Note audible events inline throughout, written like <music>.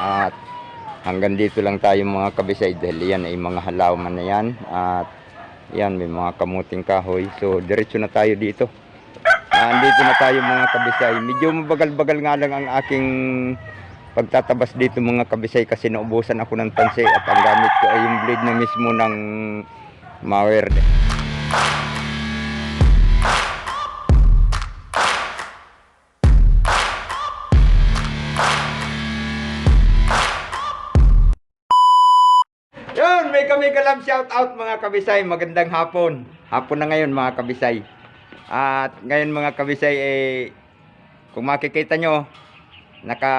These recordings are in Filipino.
At hanggang dito lang tayo mga kabisay dahil yan ay mga halaman na yan. At yan may mga kamuting kahoy. So diretso na tayo dito. Andito na tayo mga kabisay. Medyo mabagal-bagal nga lang ang aking pagtatabas dito mga kabisay kasi naubusan ako ng tansi at ang gamit ko ay yung blade na mismo ng Mauer. Kami kalam shout out mga kabisay. Magandang hapon. Hapon na ngayon mga kabisay. At ngayon mga kabisay eh kung makikita nyo naka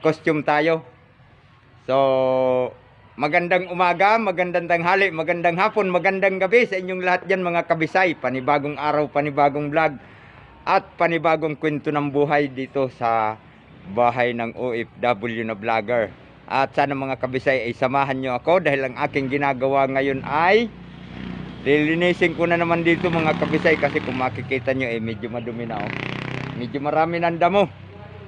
costume tayo. So magandang umaga, magandang tanghali, magandang hapon, magandang gabi sa inyong lahat dyan mga kabisay. Panibagong araw, panibagong vlog at panibagong kwento ng buhay dito sa bahay ng OFW na vlogger. At sana mga kabisay ay samahan nyo ako dahil ang aking ginagawa ngayon ay lilinisin ko na naman dito mga kabisay kasi kung makikita nyo eh medyo madumi na oh. Medyo marami ng damo.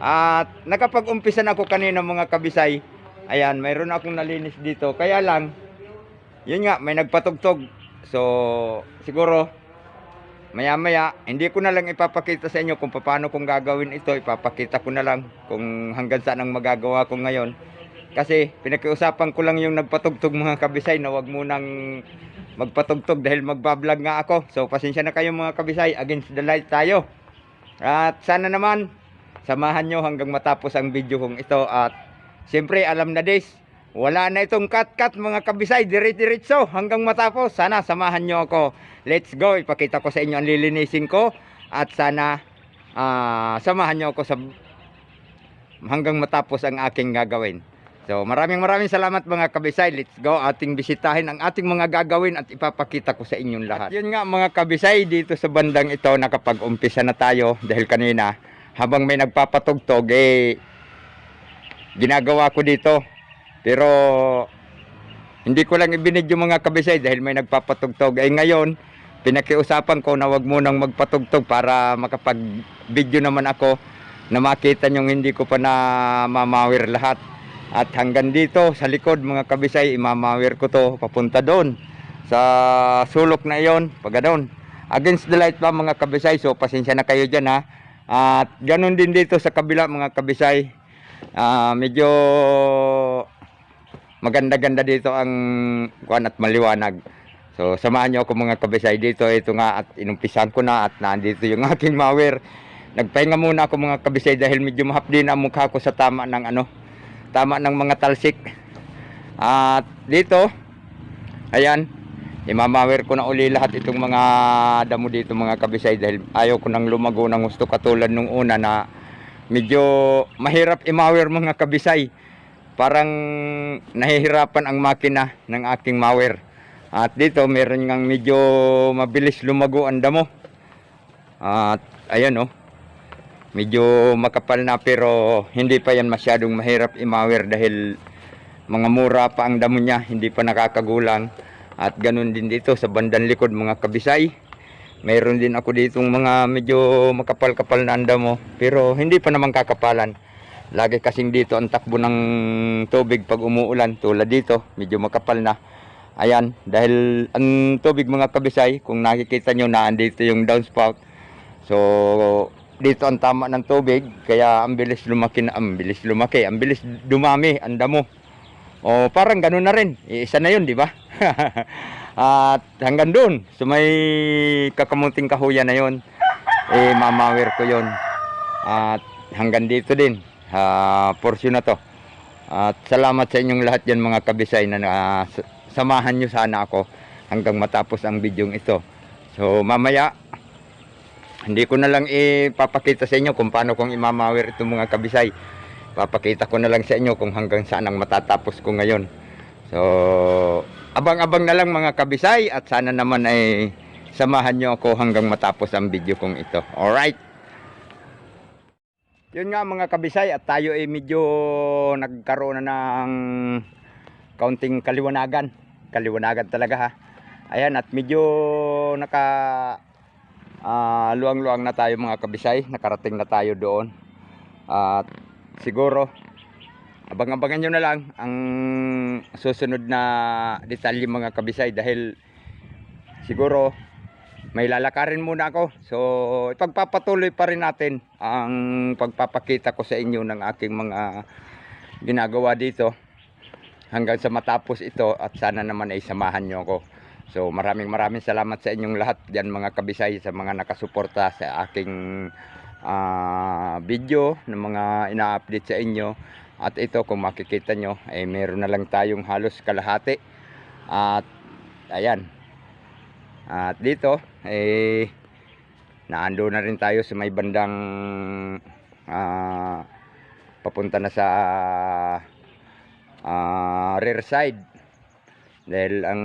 At nakapag-umpisa na ako kanina mga kabisay. Ayan, mayroon akong nalinis dito. Kaya lang, yun nga, may nagpatugtog. So, siguro, maya-maya, hindi ko na lang ipapakita sa inyo kung paano kong gagawin ito. Ipapakita ko na lang kung hanggang saan ang magagawa ko ngayon. Kasi pinakiusapan ko lang yung nagpatugtog mga kabisay na wag munang magpatugtog dahil magbablog nga ako. So pasensya na kayo mga kabisay, against the light tayo. At sana naman samahan nyo hanggang matapos ang video kong ito at siyempre alam na this, wala na itong cut-cut mga kabisay, dirit-diritso hanggang matapos. Sana samahan nyo ako. Let's go, ipakita ko sa inyo ang lilinisin ko at sana ah, samahan nyo ako sa hanggang matapos ang aking gagawin. So maraming maraming salamat mga kabisay. Let's go ating bisitahin ang ating mga gagawin at ipapakita ko sa inyong lahat. At yun nga mga kabisay dito sa bandang ito nakapag-umpisa na tayo dahil kanina habang may nagpapatugtog eh ginagawa ko dito. Pero hindi ko lang ibinidyo mga kabisay dahil may nagpapatugtog. Eh ngayon pinakiusapan ko na wag munang magpatugtog para makapag-video naman ako na makita nyong hindi ko pa na mamawir lahat. At hanggang dito sa likod mga kabisay, imamawir ko to papunta doon sa sulok na iyon, pag doon. Against the light pa mga kabisay, so pasensya na kayo dyan ha. At ganun din dito sa kabila mga kabisay. Ah, medyo maganda-ganda dito ang kuan at maliwanag. So samahan niyo ako mga kabisay dito. Ito nga at inumpisan ko na at nandito yung <laughs> aking mawir. Nagpahinga muna ako mga kabisay dahil medyo mahapdi na ang mukha ko sa tama ng ano, tama ng mga talsik. At dito, ayan, imamawir ko na uli lahat itong mga damo dito mga kabisay dahil ayaw ko nang lumago ng gusto katulad nung una na medyo mahirap imawir mga kabisay. Parang nahihirapan ang makina ng aking mawir. At dito meron ngang medyo mabilis lumago ang damo. At ayan oh. Medyo makapal na pero hindi pa yan masyadong mahirap imawir dahil mga mura pa ang damo niya, hindi pa nakakagulang. At ganun din dito sa bandang likod mga kabisay. Mayroon din ako ditong mga medyo makapal-kapal na ang damo pero hindi pa naman kakapalan. Lagi kasing dito ang takbo ng tubig pag umuulan tulad dito, medyo makapal na. Ayan, dahil ang tubig mga kabisay, kung nakikita nyo na andito yung downspout. So, dito ang tama ng tubig, kaya ang bilis lumaki na, ang bilis lumaki, ang bilis dumami, ang damo. O parang ganun na rin, isa na yun, di ba? <laughs> At hanggang doon, so may kakamunting kahuyan na yun, eh mamawir ko yun. At hanggang dito din, ah, portion na to. At salamat sa inyong lahat yan mga kabisay na s- samahan nyo sana ako hanggang matapos ang video ito. So mamaya, hindi ko na lang ipapakita sa inyo kung paano kong imamawir itong mga kabisay. Papakita ko na lang sa inyo kung hanggang saan ang matatapos ko ngayon. So, abang-abang na lang mga kabisay at sana naman ay samahan nyo ako hanggang matapos ang video kong ito. Alright? Yun nga mga kabisay at tayo ay medyo nagkaroon na ng kaunting kaliwanagan. Kaliwanagan talaga ha. Ayan at medyo naka ah, luang-luang na tayo mga kabisay. Nakarating na tayo doon. At siguro abang-abangan nyo na lang ang susunod na detalye mga kabisay dahil siguro may lalakarin muna ako. So, ipagpapatuloy pa rin natin ang pagpapakita ko sa inyo ng aking mga ginagawa dito hanggang sa matapos ito at sana naman ay samahan nyo ako. So, maraming maraming salamat sa inyong lahat diyan mga kabisay sa mga nakasuporta sa aking ah, video ng mga ina-update sa inyo. At ito kung makikita nyo ay meron na lang tayong halos kalahati. At ayan, at dito, eh, naando na rin tayo sa may bandang ah, papunta na sa ah, rear side. Dahil ang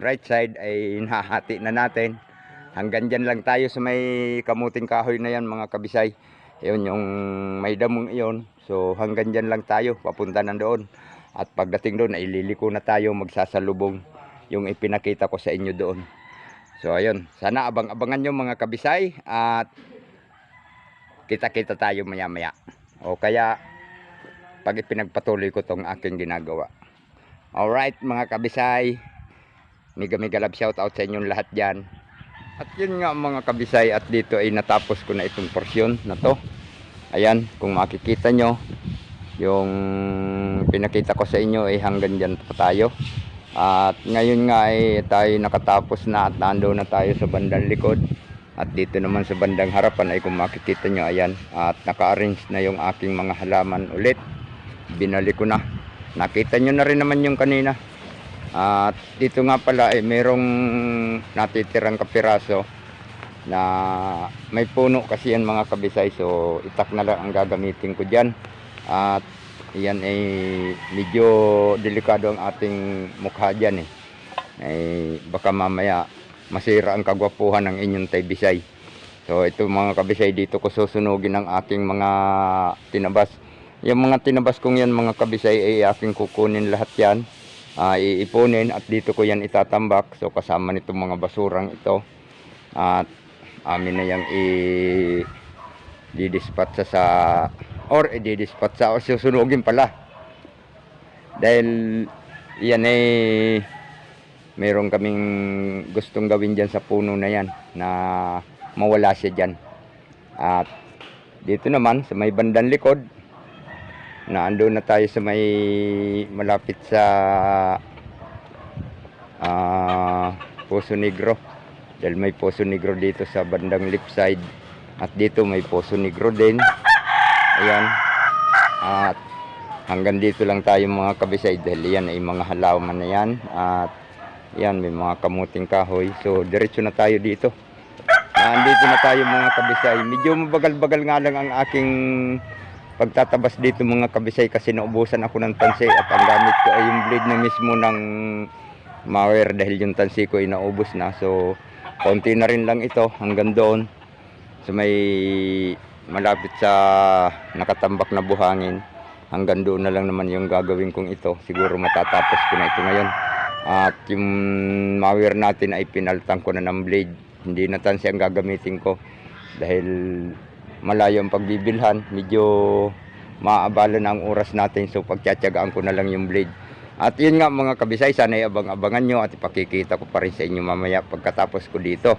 right side ay hinahati na natin. Hanggang dyan lang tayo sa may kamuting kahoy na yan mga kabisay. Yun yung may damong iyon. So hanggang dyan lang tayo, papunta na doon. At pagdating doon ay liliko na tayo magsasalubong yung ipinakita ko sa inyo doon. So ayun, sana abang-abangan nyo mga kabisay at kita-kita tayo maya-maya. O kaya pag ipinagpatuloy ko tong aking ginagawa. Alright mga kabisay, mega mega love shout out sa inyong lahat dyan. At yun nga mga kabisay at dito ay natapos ko na itong porsyon na to. Ayan, kung makikita nyo, yung pinakita ko sa inyo ay hanggang dyan pa tayo. At ngayon nga ay tayo nakatapos na at nando na tayo sa bandang likod. At dito naman sa bandang harapan ay kung makikita nyo ayan. At naka-arrange na yung aking mga halaman ulit. Binalik ko na. Nakita nyo na rin naman yung kanina. At dito nga pala ay merong natitirang kapiraso na may puno kasi yan mga kabisay. So itak na lang ang gagamitin ko dyan. At yan ay medyo delikado ang ating mukha dyan eh. Ay baka mamaya masira ang kagwapuhan ng inyong taybisay. So ito mga kabisay dito ko susunugin ang aking mga tinabas. Yung mga tinabas kong yan mga kabisay ay aking kukunin lahat yan. ah, iipunin at dito ko yan itatambak. So kasama nitong mga basurang ito. At amin na yung i didispatch sa or i-dispatch sa o susunugin pala dahil yan ay meron kaming gustong gawin dyan sa puno na yan na mawala siya dyan at dito naman sa may bandang likod na ando na tayo sa may malapit sa ah, Poso Negro dahil may Poso Negro dito sa bandang left side at dito may Poso Negro din Ayan. At hanggang dito lang tayo mga kabisay dahil yan ay mga halaman na yan. At yan may mga kamuting kahoy. So diretso na tayo dito. Andito na tayo mga kabisay. Medyo mabagal-bagal nga lang ang aking pagtatabas dito mga kabisay kasi naubusan ako ng tansi at ang gamit ko ay yung blade na mismo ng mower dahil yung tansi ko ay naubos na. So konti na rin lang ito hanggang doon. So may malapit sa nakatambak na buhangin hanggang doon na lang naman yung gagawin kong ito siguro matatapos ko na ito ngayon at yung mower natin ay pinaltan ko na ng blade hindi na tansi ang gagamitin ko dahil malayo ang pagbibilhan medyo maabala na ang oras natin so pagtsatsagaan ko na lang yung blade at yun nga mga kabisay sana abang-abangan nyo at ipakikita ko pa rin sa inyo mamaya pagkatapos ko dito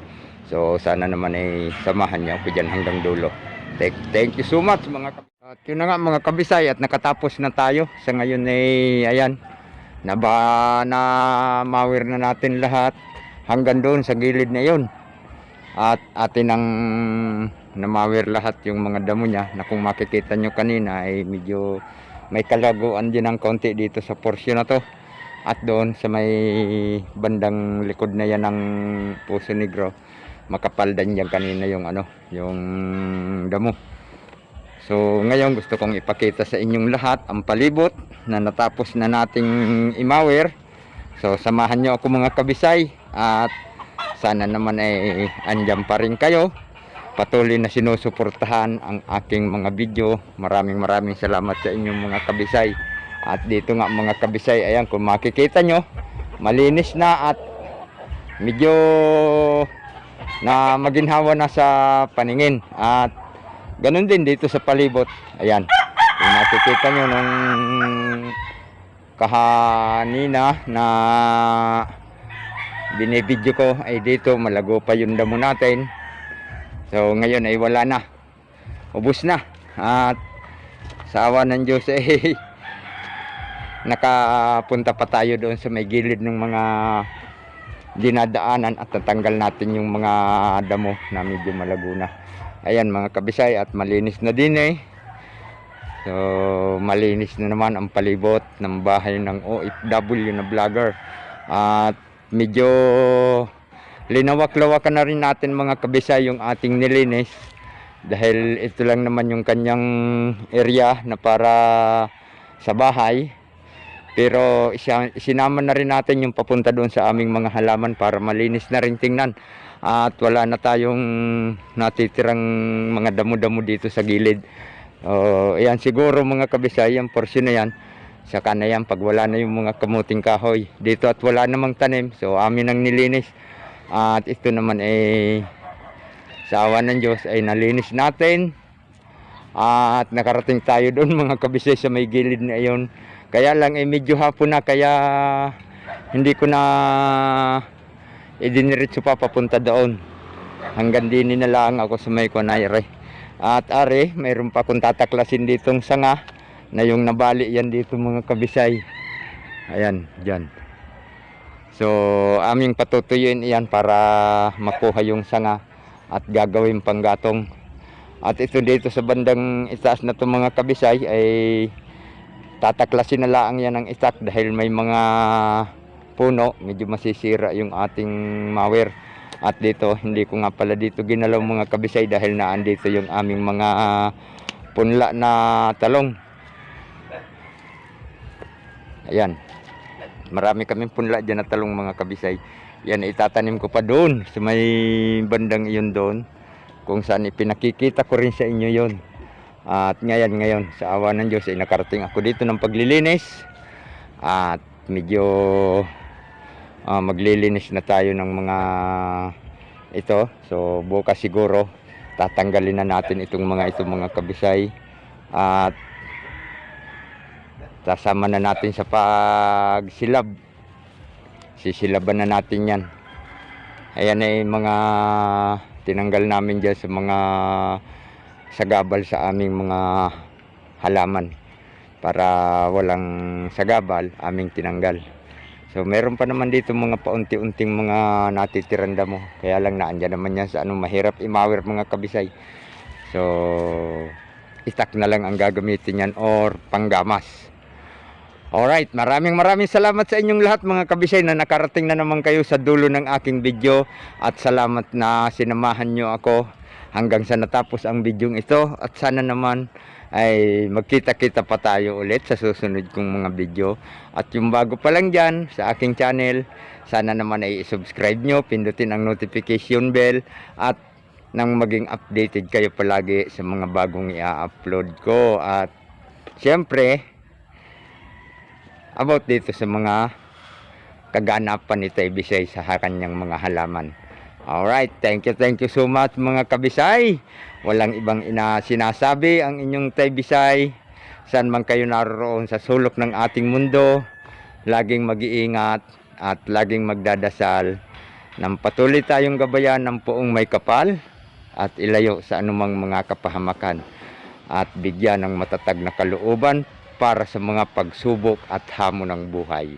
so sana naman ay samahan nyo ako dyan hanggang dulo Thank, thank you so much mga kab- At yun na nga mga kabisay at nakatapos na tayo. Sa ngayon ay ayan. Naba na mawir na natin lahat hanggang doon sa gilid na yun. At atin ang namawir lahat yung mga damo niya na kung makikita nyo kanina ay medyo may kalaguan din ng konti dito sa porsyon na to. At doon sa may bandang likod na yan ng Puso Negro makapal din yan kanina yung ano, yung damo. So ngayon gusto kong ipakita sa inyong lahat ang palibot na natapos na nating imawir. So samahan nyo ako mga kabisay at sana naman ay andyan pa rin kayo. Patuloy na sinusuportahan ang aking mga video. Maraming maraming salamat sa inyong mga kabisay. At dito nga mga kabisay, ayan kung makikita nyo, malinis na at medyo na maginhawa na sa paningin at ganun din dito sa palibot ayan kung makikita nyo nung kahanina na binibidyo ko ay dito malago pa yung damo natin so ngayon ay wala na. Ubos na. At sa awa ng Diyos <laughs> eh nakapunta pa tayo doon sa may gilid ng mga dinadaanan at natanggal natin yung mga damo na medyo malago na. Ayan mga kabisay at malinis na din eh. So malinis na naman ang palibot ng bahay ng OFW na vlogger. At medyo linawak-lawakan na rin natin mga kabisay yung ating nilinis dahil ito lang naman yung kanyang area na para sa bahay pero sinama na rin natin yung papunta doon sa aming mga halaman para malinis na rin tingnan at wala na tayong natitirang mga damo-damo dito sa gilid Oh, ayan siguro mga kabisay, yung portion na yan. Saka na yan pag wala na yung mga kamuting kahoy. Dito at wala namang tanim. So amin ang nilinis. At ito naman ay sa awa ng Diyos ay nalinis natin. At nakarating tayo doon <laughs> mga kabisay sa may gilid na iyon. Kaya lang ay medyo hapon na kaya hindi ko na idiniritso pa papunta doon. Hanggang din na lang ako sa may kunayre. At are, mayroon pa akong tataklasin ditong sanga na yung nabali yan dito mga kabisay. Ayan, dyan. So, aming patutuyuin iyan para makuha yung sanga at gagawin panggatong. At ito dito sa bandang itaas na to mga kabisay ay tataklasin na lang yan ng itak dahil may mga puno, medyo masisira yung ating mawer. At dito, hindi ko nga pala dito ginalaw mga kabisay dahil naandito yung aming mga punla na talong. Ayan. Marami kaming punla dyan na talong mga kabisay. Yan, itatanim ko pa doon sa may bandang iyon doon. Kung saan ipinakikita ko rin sa inyo yon. At ngayon, ngayon, sa awa ng Diyos, ay nakarating ako dito ng paglilinis. At medyo ah, maglilinis na tayo ng mga ito. So bukas siguro tatanggalin na natin itong mga itong mga kabisay at sasama na natin sa pagsilab. Sisilaban na natin 'yan. Ayan ay mga tinanggal namin diyan sa mga sagabal sa aming mga halaman para walang sagabal aming tinanggal. So meron pa naman dito mga paunti-unting mga natitirang damo. Kaya lang naandyan naman yan sa ano mahirap imawir mga kabisay. So itak na lang ang gagamitin yan or panggamas. Alright, maraming maraming salamat sa inyong lahat mga kabisay na nakarating na naman kayo sa dulo ng aking video at salamat na sinamahan nyo ako hanggang sa natapos ang video ito at sana naman ay magkita-kita pa tayo ulit sa susunod kong mga video. At yung bago pa lang dyan sa aking channel, sana naman ay subscribe nyo, pindutin ang notification bell at nang maging updated kayo palagi sa mga bagong i-upload ko. At syempre, about dito sa mga kaganapan ni Tay Bisay sa kanyang mga halaman. Alright, thank you, thank you so much mga kabisay. Walang ibang ina sinasabi ang inyong Bisay. Saan man kayo naroon sa sulok ng ating mundo, laging mag-iingat at laging magdadasal nang patuloy tayong gabayan ng puong may kapal at ilayo sa anumang mga kapahamakan at bigyan ng matatag na kalooban para sa mga pagsubok at hamon ng buhay.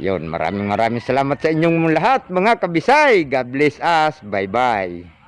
Yon, maraming maraming salamat sa inyong lahat mga kabisay. God bless us. Bye-bye.